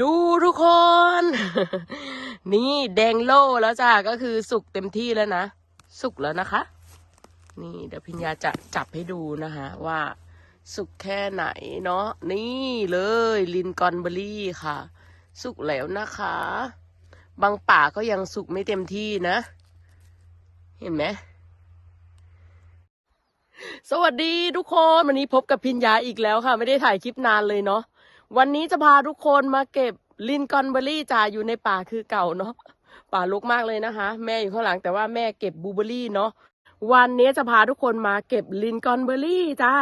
ดูทุกคน นี่แดงโล่แล้วจ้าก็คือสุกเต็มที่แล้วนะ สุกแล้วนะคะ นี่เดี๋ยวพิญญาจะจับให้ดูนะคะว่าสุกแค่ไหนเนาะนี่เลยลินกอนเบอรี่ค่ะ สุกแล้วนะคะ บางป่าก็ยังสุกไม่เต็มที่นะ เห็นไหมสวัสดีทุกคน วันนี้พบกับพิญญาอีกแล้วค่ะ ไม่ได้ถ่ายคลิปนานเลยเนาะ วันนี้จะพาทุกคนมาเก็บลินกอนเบอรี่จ่าอยู่ในป่าคือเก่าเนาะป่าลกมากเลยนะคะ แม่อยู่ข้างหลังแต่ว่าแม่เก็บบูเบอรี่เนาะวันนี้จะพาทุกคนมาเก็บลินกอนเบอรี่จ้า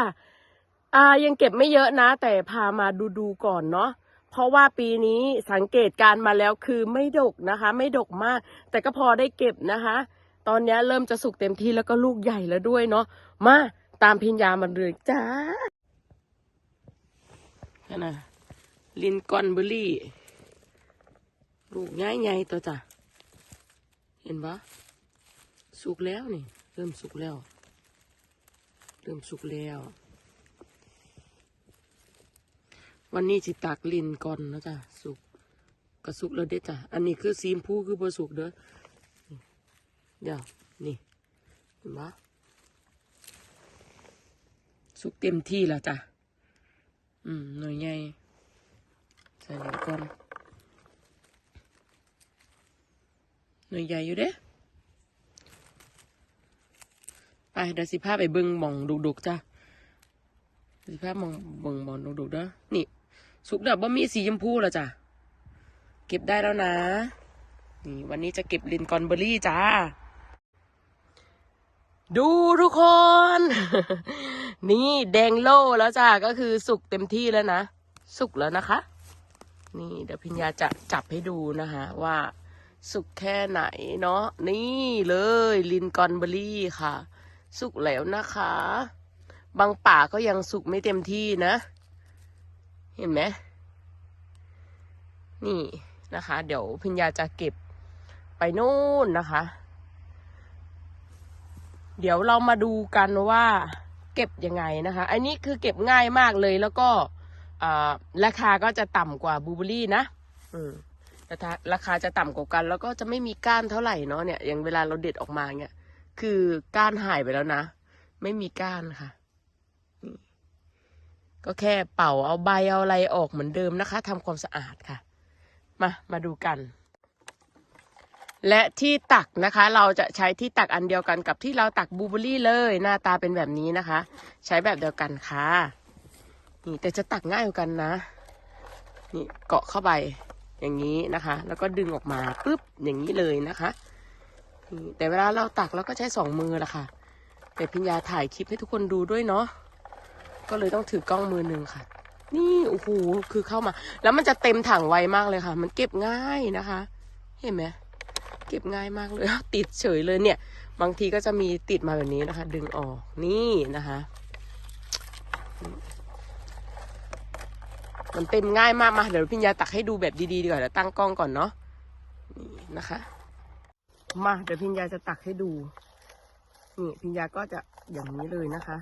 อ่ายังเก็บไม่เยอะนะ แต่พามาดูดูก่อนเนาะเพราะว่าปีนี้สังเกตการมาแล้วคือไม่ดกนะคะ ไม่ดกมาก แต่ก็พอได้เก็บนะคะ ตอนนี้เริ่มจะสุกเต็มที่แล้วก็ลูกใหญ่แล้วด้วยเนาะมาตามพิญญามันเลยจ้านั่นนะ ลินกอนเบอรี่ ลูกใหญ่ๆตัวจ้ะ เห็นปะสุกแล้วนี่ เริ่มสุกแล้ว เริ่มสุกแล้ว วันนี้จิตักลินก่อนนะจ้ะ สุกก็สุกแล้วเด้อจ้ะ อันนี้คือซีมผู้คือบ่สุกเด้อเดี๋ยวนี่ เห็นปะสุกเต็มที่แล้วจ้ะ อืม หน่อยใหญ่ ใส่ลินก่อนหน่วยใหญ่อยู่เด้ไปเดี๋ยวสิพาไปเบิ่งมองดุกๆจ้ะสิพาหมองเบิ่งมองดุกๆเด้อนี่ สุกดอบ่มีสีชมพูแล้วจ้ะเก็บได้แล้วนะ นี่วันนี้จะเก็บลินกอนเบอรี่จ้าดูทุกคน นี่แดงโล่แล้วจ้าก็คือสุกเต็มที่แล้วนะ สุกแล้วนะคะ นี่เดี๋ยวพิญญาจะจับให้ดูนะคะว่าสุกแค่ไหนเนาะนี่เลยลินกอนเบอรี่ค่ะ สุกแล้วนะคะ บางป่าก็ยังสุกไม่เต็มที่นะ เห็นไหมนี่นะคะ เดี๋ยวพิญญาจะเก็บไปนู่นนะคะ เดี๋ยวเรามาดูกันว่า เก็บยังไงนะคะ อันนี้คือเก็บง่ายมากเลยแล้วก็ ราคาก็จะต่ำกว่าบูเบอรี่นะราคาราคาจะต่ำกว่ากัน แล้วก็จะไม่มีก้านเท่าไหร่เนาะเนี่ยอย่างเวลาเราเด็ดออกมาเนี่ยคือก้านหายไปแล้วนะ ไม่มีก้านค่ะนี่ก็แค่เป่าเอาใบเอาอะไรออกเหมือนเดิมนะคะทำความสะอาดค่ะ มามาดูกัน และที่ตักนะคะ เราจะใช้ที่ตักอันเดียวกันกับที่เราตักบูเบอรี่เลย หน้าตาเป็นแบบนี้นะคะ ใช้แบบเดียวกันค่ะ นี่แต่จะตักง่ายกว่ากันนะ นี่เกาะเข้าไปอย่างนี้นะคะ แล้วก็ดึงออกมาปุ๊บอย่างนี้เลยนะคะ แต่เวลาเราตักเราก็ใช้สองมือละค่ะ แต่พิญญาถ่ายคลิปให้ทุกคนดูด้วยเนาะ ก็เลยต้องถือกล้องมือหนึ่งค่ะ นี่โอ้โหคือเข้ามา แล้วมันจะเต็มถังไวมากเลยค่ะ มันเก็บง่ายนะคะ เห็นไหมเก็บง่ายมากเลย ติดเฉยเลยเนี่ย บางทีก็จะมีติดมาแบบนี้นะคะ ดึงออกนี่นะคะ มันเต็มง่ายมากมาเดี๋ยวพิญญาตักให้ดูแบบดีๆดีกว่าเดี๋ยวตั้งกล้องก่อนเนาะนี่นะคะ มาเดี๋ยวพิญญาจะตักให้ดูนี่พิญญาก็จะอย่างนี้เลยนะคะ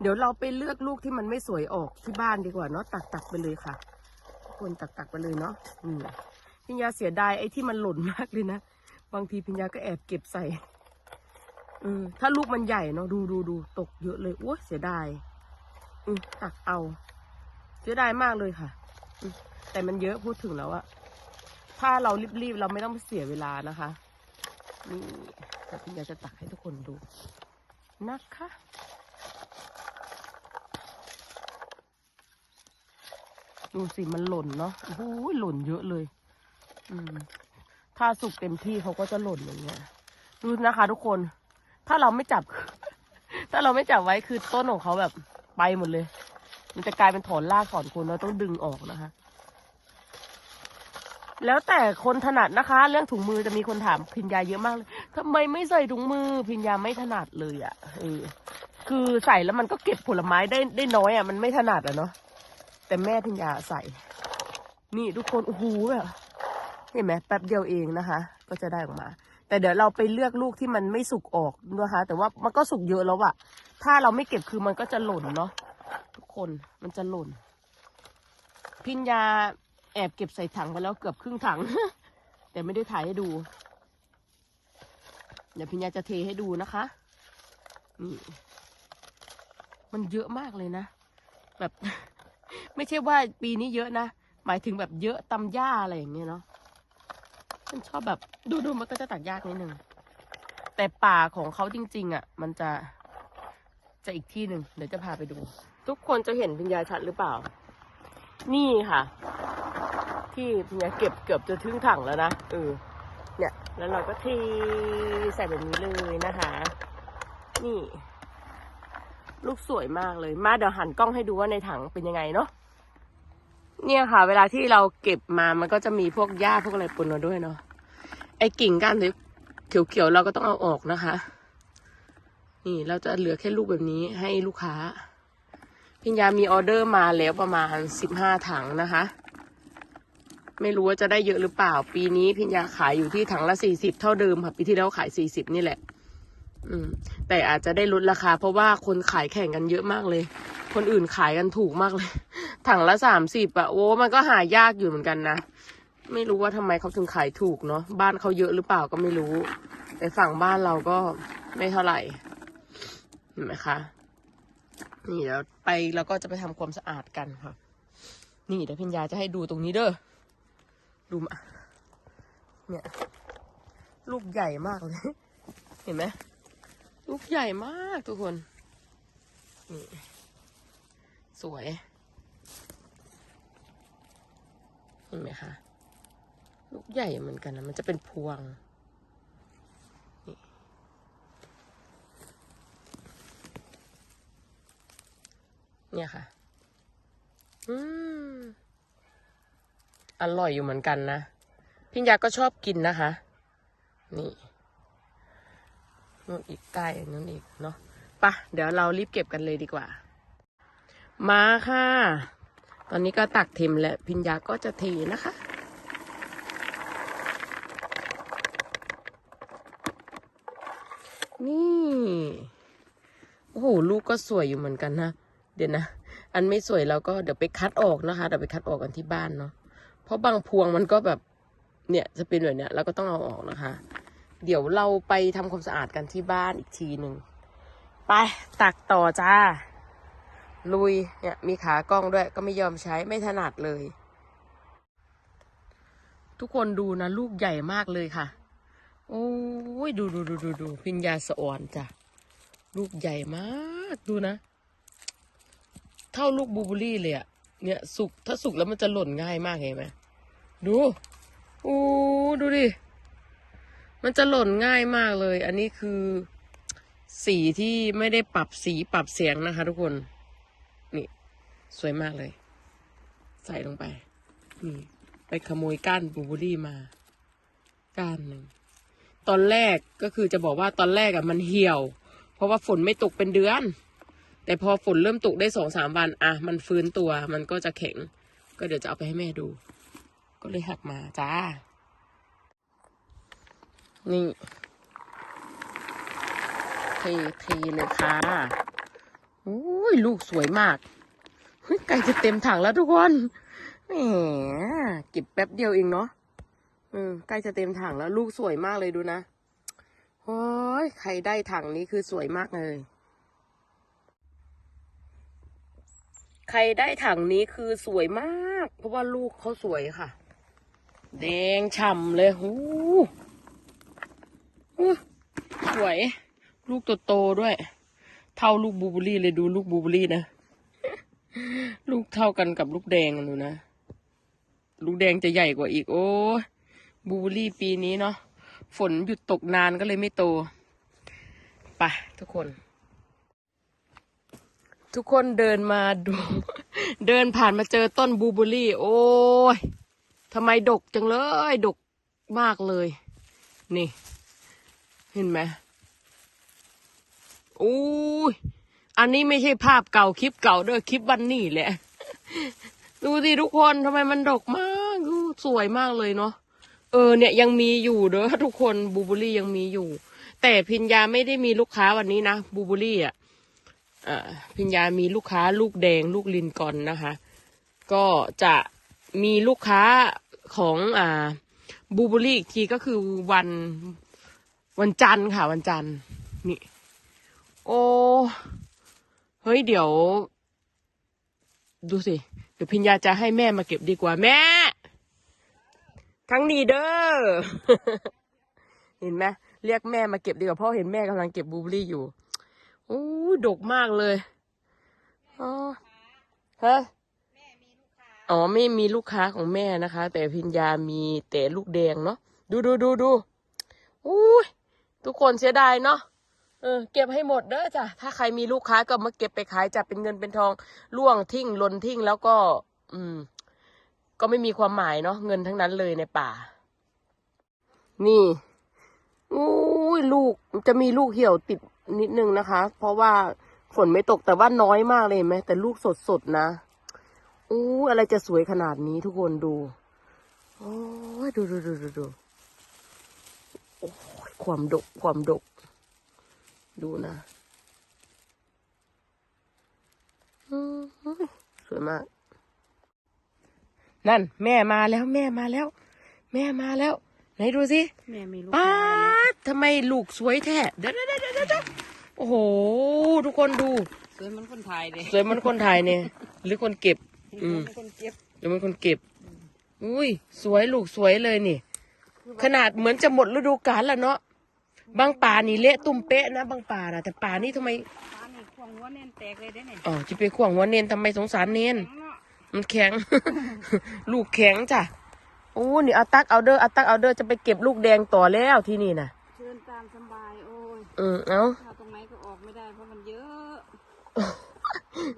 เดี๋ยวเราไปเลือกลูกที่มันไม่สวยออกที่บ้านดีกว่าเนาะตักตักไปเลยค่ะทุกคนตักตักไปเลยเนาะอืมพิญญาเสียดายไอ้ที่มันหล่นมากเลยนะบางทีพิญญาก็แอบเก็บใส่เออถ้าลูกมันใหญ่เนาะดูดูดูตกเยอะเลยโอ้เสียดายอืตักเอา สียดายมากเลยค่ะ แต่มันเยอะพูดถึงแล้วอะถ้าเรารีบๆเราไม่ต้องเสียเวลานะคะนี่แต่พิญญาจะตักให้ทุกคนดูนะคะ ดูสิมันหล่นเนาะโอ้โหหล่นเยอะเลย อืม ถ้าสุกเต็มที่เขาก็จะหล่นอย่างเงี้ย ดูนะคะ ทุกคน ถ้าเราไม่จับ ถ้าเราไม่จับไว้คือต้นของเขาแบบไปหมดเลย มันจะกลายเป็นถอนรากถอนโคนเราต้องดึงออกนะคะ แล้วแต่คนถนัดนะคะ เรื่องถุงมือจะมีคนถามพิญญาเยอะมากเลยทำไมไม่ใส่ถุงมือพิญญาไม่ถนัดเลยอะ่ะเออคือใส่แล้วมันก็เก็บผลไม้ได้ได้น้อยอะ่ะมันไม่ถนัดอะ่ะเนาะแต่แม่พิญญาใส่ นี่ทุกคนโอ้โหเห็นไหมแป๊บเดียวเองนะคะ ก็จะได้ออกมา แต่เดี๋ยวเราไปเลือกลูกที่มันไม่สุกออกนะคะ แต่ว่ามันก็สุกเยอะแล้วอะถ้าเราไม่เก็บคือมันก็จะหล่นเนาะ ทุกคนมันจะหล่น พิญญาแอบเก็บใส่ถังไปแล้วเกือบครึ่งถัง แต่ไม่ได้ถ่ายให้ดู เดี๋ยวพิญญาจะเทให้ดูนะคะนี่มันเยอะมากเลยนะ แบบ ไม่ใช่ว่าปีนี้เยอะนะ หมายถึงแบบเยอะตำหญ้าอะไรอย่างเงี้ยเนาะฉันชอบแบบดูดูมันก็จะตัดยากนิดนึง แต่ป่าของเขาจริง ๆอะ มันจะจะอีกที่หนึ่งเดี๋ยวจะพาไปดู ทุกคนจะเห็นพิญญาชัดหรือเปล่า นี่ค่ะ ที่พิญญาเก็บเกือบจะถึงถังแล้วนะเออเนี่ย แล้วเราก็เทใส่แบบนี้เลยนะคะ นี่ ลูกสวยมากเลย มาเดี๋ยวหันกล้องให้ดูว่าในถังเป็นยังไงเนาะเนี่ยค่ะ เวลาที่เราเก็บมามันก็จะมีพวกหญ้าพวกอะไรปนมาด้วยเนาะไอ้กิ่งก้านที่เขียวๆเราก็ต้องเอาออกนะคะ นี่เราจะเหลือแค่ลูกแบบนี้ให้ลูกค้า พิญญามีออเดอร์มาแล้วประมาณสิบห้าถังนะคะ ไม่รู้ว่าจะได้เยอะหรือเปล่า ปีนี้พิญญาขายอยู่ที่ถังละสี่สิบเท่าเดิมค่ะ ปีที่แล้วขายสี่สิบนี่แหละ อืม แต่อาจจะได้ลดราคา เพราะว่าคนขายแข่งกันเยอะมากเลย คนอื่นขายกันถูกมากเลย ถังละสามสิบอะโอ้มันก็หายากอยู่เหมือนกันนะไม่รู้ว่าทำไมเขาถึงขายถูกเนาะบ้านเขาเยอะหรือเปล่าก็ไม่รู้ แต่ฝั่งบ้านเราก็ไม่เท่าไหร่เห็นไหมคะ นี่เดี๋ยวไปแล้วก็จะไปทำความสะอาดกันค่ะ นี่เดี๋ยวพิญญาจะให้ดูตรงนี้เด้อ ดูมา เนี่ย ลูกใหญ่มากเลย เห็นไหมลูกใหญ่มากทุกคน นี่ สวย เห็นไหมคะ ลูกใหญ่เหมือนกันนะ มันจะเป็นพวง เนี่ยค่ะ อืม อร่อยอยู่เหมือนกันนะ พิญญาก็ชอบกินนะคะ นี่นู่นอีกใกล้นู่นอีกเนาะปะเดี๋ยวเรารีบเก็บกันเลยดีกว่า มาค่ะ ตอนนี้ก็ตักเทมแล้วพิญญาก็จะเทนะคะนี่ โอ้โห ลูกก็สวยอยู่เหมือนกันนะ เดี๋ยวนะ อันไม่สวยเราก็เดี๋ยวไปคัดออกนะคะ เดี๋ยวไปคัดออกกันที่บ้านเนาะ เพราะบางพวงมันก็แบบ เนี่ยจะเป็นแบบเนี้ยเราก็ต้องเอาออกนะคะ เดี๋ยวเราไปทำความสะอาดกันที่บ้านอีกทีหนึ่ง ไปตักต่อจ้า ลุย เนี่ยมีขากล้องด้วยก็ไม่ยอมใช้ไม่ถนัดเลย ทุกคนดูนะลูกใหญ่มากเลยค่ะ โอ้ยดูดูดูดูดูพิญญาสะอ่อนจ้ะ ลูกใหญ่มากดูนะ เท่าลูกบูเบอรี่เลยอะเนี่ยสุกถ้าสุกแล้วมันจะหล่นง่ายมากเห็นไหมดูโอ้ดูดิ มันจะหล่นง่ายมากเลย อันนี้คือ สีที่ไม่ได้ปรับสีปรับเสียงนะคะ ทุกคน นี่ สวยมากเลย ใส่ลงไป นี่ ไปขโมยก้านบูเบอร์รี่มา ก้านหนึ่ง ตอนแรกก็คือจะบอกว่าตอนแรกอะมันเหี่ยว เพราะว่าฝนไม่ตกเป็นเดือน แต่พอฝนเริ่มตกได้สองสามวัน อะ มันฟื้นตัวมันก็จะแข็ง ก็เดี๋ยวจะเอาไปให้แม่ดู ก็เลยหักมาจ้า นี่ เทเทเลยค่ะโอ้ยลูกสวยมากเฮ้ยใกล้จะเต็มถังแล้วทุกคนแหมเก็บแป๊บเดียวเองเนาะเออใกล้จะเต็มถังแล้วลูกสวยมากเลยดูนะโอ้ยใครได้ถังนี้คือสวยมากเลย ใครได้ถังนี้คือสวยมาก เพราะว่าลูกเขาสวยค่ะ แดงฉ่ำเลยหูหูสวย ลูกโตด้วย เท่าลูกบูเบอรี่เลยดูลูกบูเบอรี่นะ ลูกเท่ากันกับลูกแดงอะหนูนะ ลูกแดงจะใหญ่กว่าอีก โอ้บูเบอรี่ปีนี้เนาะ ฝนหยุดตกนานก็เลยไม่โต ไปทุกคน ทุกคนเดินมาดู เดินผ่านมาเจอต้นบูเบอรี่ โอ้ยทำไมดกจังเลย ดกมากเลย นี่ เห็นไหมโอ้ยอันนี้ไม่ใช่ภาพเก่าคลิปเก่าเด้อคลิปวันนี้แหละ ดูสิทุกคนทำไมมันดกมากดูสวยมากเลยเนาะเออเนี่ยยังมีอยู่เด้อทุกคนบูเบอรี่ยังมีอยู่ แต่พิญญาไม่ได้มีลูกค้าวันนี้นะบูเบอรี่อะอ่า พิญญามีลูกค้าลูกแดงลูกลินกอนนะคะ ก็จะมีลูกค้าของอ่าบูเบอรี่อีกทีก็คือวันวันจันทร์ค่ะ วันจันทร์นี่ โอ้เฮ้ยเดี๋ยว ดูสิเดี๋ยวพิญญาจะให้แม่มาเก็บดีกว่าแม่ ทั้งนี้เด้อเห็นไหมเรียกแม่มาเก็บดีกว่าพราะเห็นแม่กำลังเก็บบูเบอรี่อยู่ โอ้ยดกมากเลยอ๋อฮะอ๋อไม่มีลูกค้าของแม่นะคะ แต่พิญญามีแต่ลูกแดงเนาะดูดูดูดูอุ้ยทุกคนเสียดายเนาะเออเก็บให้หมดเด้อจ้ะถ้าใครมีลูกค้าก็มาเก็บไปขายจะเป็นเงินเป็นทองล่วงทิ้งลนทิ้งแล้วก็ อืม ก็ไม่มีความหมายเนาะเงินทั้งนั้นเลยในป่า นี่อุ้ยลูกจะมีลูกเหี่ยวติด นิดนึงนะคะ เพราะว่าฝนไม่ตกแต่ว่าน้อยมากเลยเห็นไหมแต่ลูกสดๆนะอู้อะไรจะสวยขนาดนี้ทุกคนดูโอ้ยดูดูดูดูดูโอ้ยความดกความดก ดูนะอืมสวยมาก นั่น แม่มาแล้ว แม่มาแล้ว แม่มาแล้ว ไหนดูสิแม่มีลูกป้าชายดทำไมลูกสวยแท้เดี๋ยวเดี๋ยวเดี๋ย วเดี๋ยวเดี๋ยวโอ้โห ทุกคนดู สวยเหมันคนไทยเลยสวยเหมันคนไทยเนี่ย หรือคนเก็บ อืม คนเก็บหรือมันคนเก็บ อุ้ย สวยลูกสวยเลยนี่ ขนาดเหมือนจะหมดฤดูกาลแล้วเนาะ บางป่านี่เละตุ่มเป๊ะนะบางป่านะแต่ป่านี่ทำไมป้านี่ควงหัวแน่นแตกเลยได้เนี่ยอ๋อจะไปขวางหัวเนนทำไมสงสารเนนแข็งเนาะมันแข็ง ลูกแข็งจ้ะโอ้นี่เอาตักเอาเด้อเอาตักเอาเด้อจะไปเก็บลูกแดงต่อแล้วที่นี่นะเชิญตามสบายโอ้ยเออเอาถ้าตรงไหนก็ออกไม่ได้เพราะมันเยอะ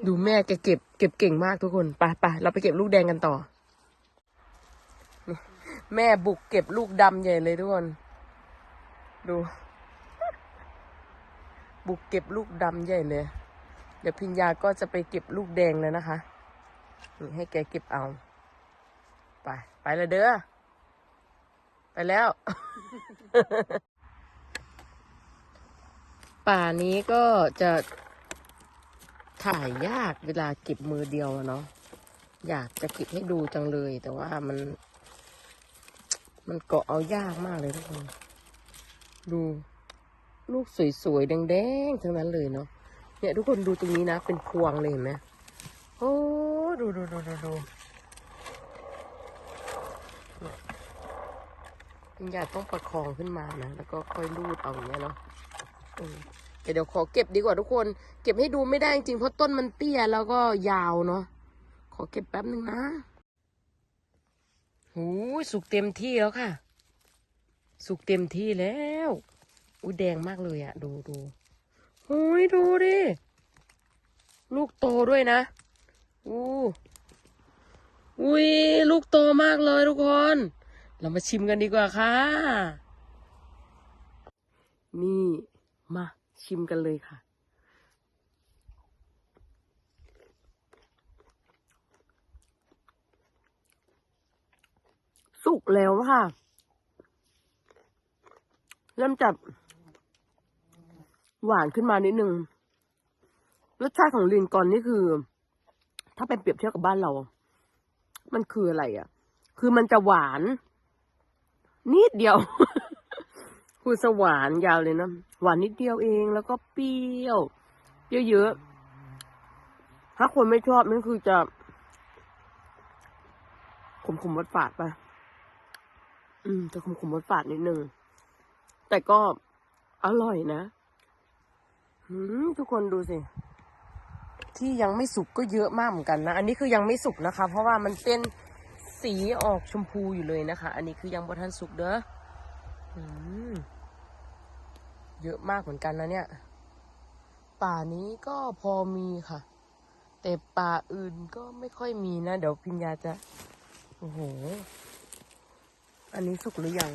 ดูแม่แกเก็บ เก็บเก่งมากทุกคนไปไปเราไปเก็บลูกแดงกันต่อนี่แม่บุกเก็บลูกดำใหญ่เลยทุกคน ดู บุกเก็บลูกดำใหญ่เลย เดี๋ยวพิญญาก็จะไปเก็บลูกแดงเลยนะคะนี่ให้แกเก็บเอา ไป ไปเลยเด้อ ไปแล้ว ป่านี้ก็จะถ่ายยากเวลาเก็บมือเดียวเนาะอยากจะเก็บให้ดูจังเลย แต่ว่ามัน มันเกาะเอายากมากเลยทุกคนดูลูกสวยๆแดงๆทั้งนั้นเลยเนาะเนี่ยทุกคนดูตรงนี้นะ เป็นพวงเลยเห็นไหมโอ้ดูดูดูดูดูเนี่ยคุณยายต้องประคองขึ้นมานะ แล้วก็ค่อยลูดเอาอย่างเงี้ยเนาะ เเดี๋ยวขอเก็บดีกว่าทุกคน เก็บให้ดูไม่ได้จริงเพราะต้นมันเตี้ยแล้วก็ยาวเนาะ ขอเก็บแป๊บหนึ่งนะหูสุกเต็มที่แล้วค่ะ สุกเต็มที่แล้ว อุ้ยแดงมากเลยอะดูดูหูยดูดิ ลูกโตด้วยนะ อู้อุ้ยลูกโตมากเลยทุกคน เรามาชิมกันดีกว่าค่ะ นี่ มาชิมกันเลยค่ะ สุกแล้วค่ะ เริ่มจับ หวานขึ้นมานิดนึง รสชาติของลินกอนนี่คือ ถ้าเป็นเปรียบเทียบกับบ้านเรา มันคืออะไรอะ คือมันจะหวาน นิดเดียว คือสหวานยาวเลยนะ หวานนิดเดียวเอง แล้วก็เปรี้ยว เยอะๆ ถ้าคนไม่ชอบนั่นคือจะ ขมๆหวานฝาดไปอืมจะขมๆหวานฝาดนิดนึง แต่ก็อร่อยนะหืมทุกคนดูสิ ที่ยังไม่สุกก็เยอะมากเหมือนกันนะ อันนี้คือยังไม่สุกนะคะ เพราะว่ามันเป็นสีออกชมพูอยู่เลยนะคะ อันนี้คือยังบ่ทันสุกเด้อ อืม เยอะมากเหมือนกันนะเนี่ย ป่านี้ก็พอมีค่ะ แต่ป่าอื่นก็ไม่ค่อยมีนะ เดี๋ยวพิญญาจะ โอ้โห อันนี้สุกหรือยัง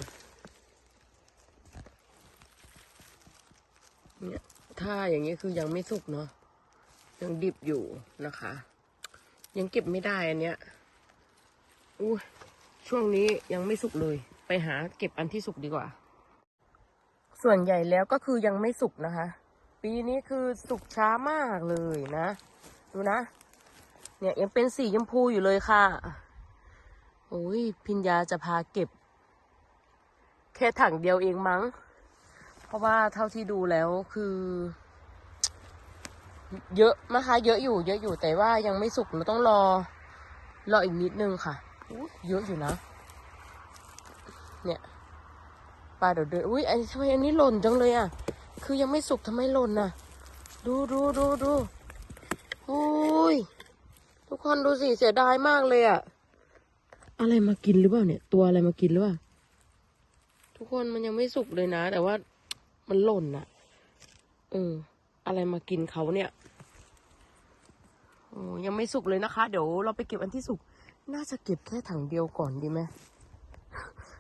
เนี่ยถ้าอย่างนี้คือยังไม่สุกเนาะยังดิบอยู่นะคะ ยังเก็บไม่ได้อันเนี้ยอู้ช่วงนี้ยังไม่สุกเลย ไปหาเก็บอันที่สุกดีกว่า ส่วนใหญ่แล้วก็คือยังไม่สุกนะคะ ปีนี้คือสุกช้ามากเลยนะ ดูนะ เนี่ยยังเป็นสีชมพูอยู่เลยค่ะ โอ้ยพิญญาจะพาเก็บ แค่ถังเดียวเองมั้ง เพราะว่าเท่าที่ดูแล้วคือ เยอะนะคะ เยอะอยู่ เยอะอยู่แต่ว่ายังไม่สุกเราต้องรอ รออีกนิดนึงค่ะ เยอะอยู่นะ เนี่ย ปลาเดี๋ยวเดินอุ้ยไอ้ทำไมอันนี้หล่นจังเลยอะ คือยังไม่สุกทำไมหล่นน่ะ ดูดูดูดูอุ้ยทุกคนดูสิเสียดายมากเลยอะ อะไรมากินหรือเปล่าเนี่ย ตัวอะไรมากินหรือเปล่า ทุกคนมันยังไม่สุกเลยนะ แต่ว่ามันหล่นอะ เออ อะไรมากินเขาเนี่ยโอ้ยังไม่สุกเลยนะคะ เดี๋ยวเราไปเก็บอันที่สุก น่าจะเก็บแค่ถังเดียวก่อนดีไหม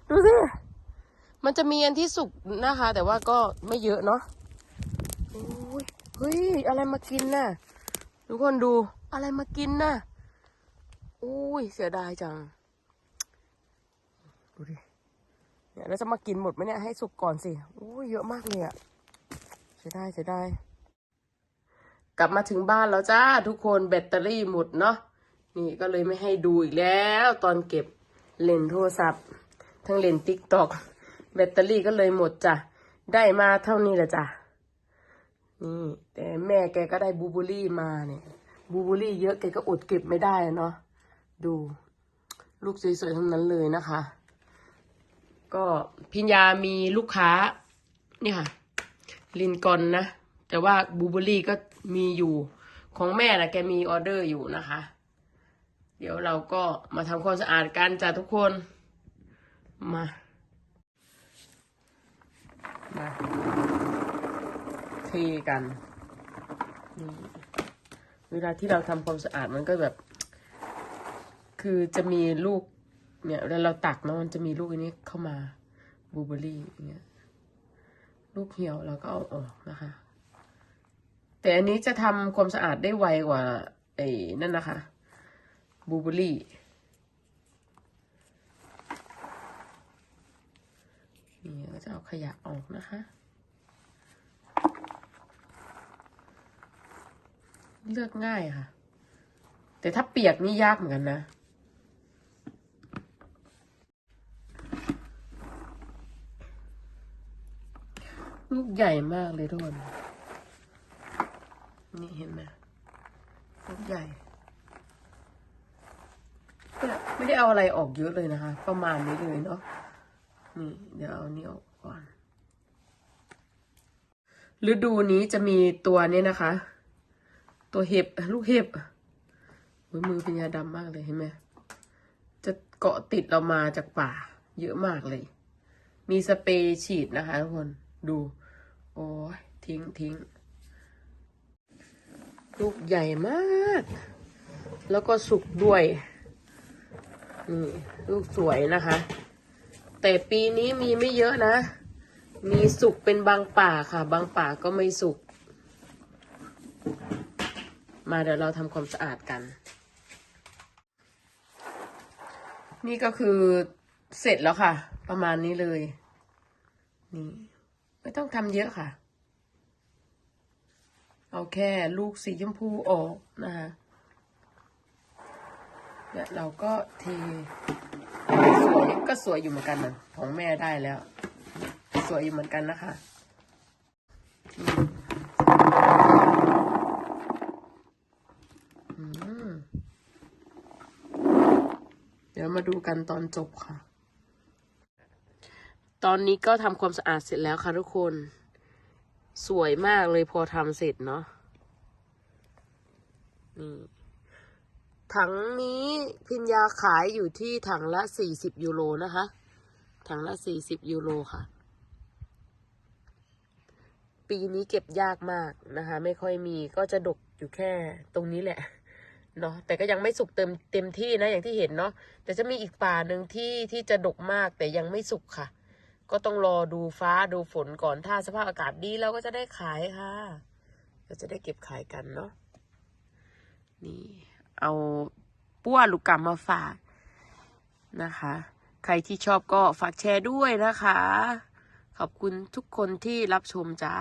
ดูสิ มันจะมีอันที่สุกนะคะ แต่ว่าก็ไม่เยอะเนาะโอ้ยเฮ้ย อะไรมากินน่ะ ทุกคนดู อะไรมากินน่ะ อุ้ย เสียดายจัง ดูดิ เนี่ยแล้วจะมากินหมดไหมเนี่ย ให้สุกก่อนสิ อุ้ย เยอะมากเลยอะเสียดายเสียดายกลับมาถึงบ้านแล้วจ้า ทุกคนแบตเตอรี่หมดเนาะ นี่ก็เลยไม่ให้ดูอีกแล้ว ตอนเก็บเล่นโทรศัพท์ ทั้งเล่นติ๊กตอก แบตเตอรี่ก็เลยหมดจ้ะ ได้มาเท่านี้แหละจ้ะ นี่ แต่แม่แกก็ได้บูเบูรี่มาเนี่ย บูเบูรี่เยอะแกก็อดเก็บไม่ได้อะเนาะ ดู ลูกสวยๆทั้งนั้นเลยนะคะ ก็พิญญามีลูกค้า นี่ค่ะ ลินกอนนะ แต่ว่าบูเบอรี่ก็มีอยู่ของแม่นะแกมีออเดอร์อยู่นะคะ เดี๋ยวเราก็มาทำความสะอาดกันจ้ะทุกคน มา มาเทกัน เวลาที่เราทำความสะอาดมันก็แบบ คือจะมีลูก เนี่ยเวลาเราตักเนาะมันจะมีลูกอันนี้เข้ามาบูเบอรี่อย่างเงี้ย ลูกเหี่ยวเราก็เอาออกนะคะ แต่อันนี้จะทำความสะอาดได้ไวกว่าไอ้นั่นนะคะบูเบอรี่ นี่ก็ จะเอาขยะออกนะคะ เลือกง่ายค่ะ แต่ถ้าเปียกนี่ยากเหมือนกันนะลูกใหญ่มากเลยทุกคน นี่เห็นไหมลูกใหญ่ไม่ได้เอาอะไรออกเยอะเลยนะคะ ประมาณนี้เลยเนาะนี่ เดี๋ยวเอานี่ออก ฤดูนี้จะมีตัวนี้นะคะ ตัวเห็บลูกเห็บโอ้ยมือเป็นยาดำมากเลยเห็นไหมจะเกาะติดเรามาจากป่า เยอะมากเลย มีสเปรย์ฉีดนะคะทุกคนดู โอ้ยทิ้งทิ้งลูกใหญ่มาก แล้วก็สุกด้วยนี่ลูกสวยนะคะ แต่ปีนี้มีไม่เยอะนะ มีสุกเป็นบางป่าค่ะ บางป่าก็ไม่สุก มาเดี๋ยวเราทำความสะอาดกัน นี่ก็คือเสร็จแล้วค่ะ ประมาณนี้เลย นี่ ไม่ต้องทำเยอะค่ะ เอาแค่ลูกสีชมพูออกนะคะแล้วเราก็เทสวยก็สวยอยู่เหมือนกันนะของแม่ได้แล้ว วยอยู่เหมือนกันนะคะ เดี๋ยวมาดูกันตอนจบค่ะ ตอนนี้ก็ทำความสะอาดเสร็จแล้วค่ะทุกคน สวยมากเลยพอทำเสร็จเนาะ นี่ถังนี้พิญญาขายอยู่ที่ถังละสี่สิบยูโรนะคะ ถังละสี่สิบยูโรค่ะ ปีนี้เก็บยากมากนะคะ ไม่ค่อยมีก็จะดกอยู่แค่ตรงนี้แหละเนาะแต่ก็ยังไม่สุกเต็มเต็มที่นะอย่างที่เห็นเนาะแต่จะมีอีกป่าหนึ่งที่ที่จะดกมากแต่ยังไม่สุกค่ะ ก็ต้องรอดูฟ้าดูฝนก่อนถ้าสภาพอากาศดีเราก็จะได้ขายค่ะเราจะได้เก็บขายกันเนาะนี่ เอาปั้วลูกกำมาฝากนะคะ ใครที่ชอบก็ฝากแชร์ด้วยนะคะ ขอบคุณทุกคนที่รับชมจ้า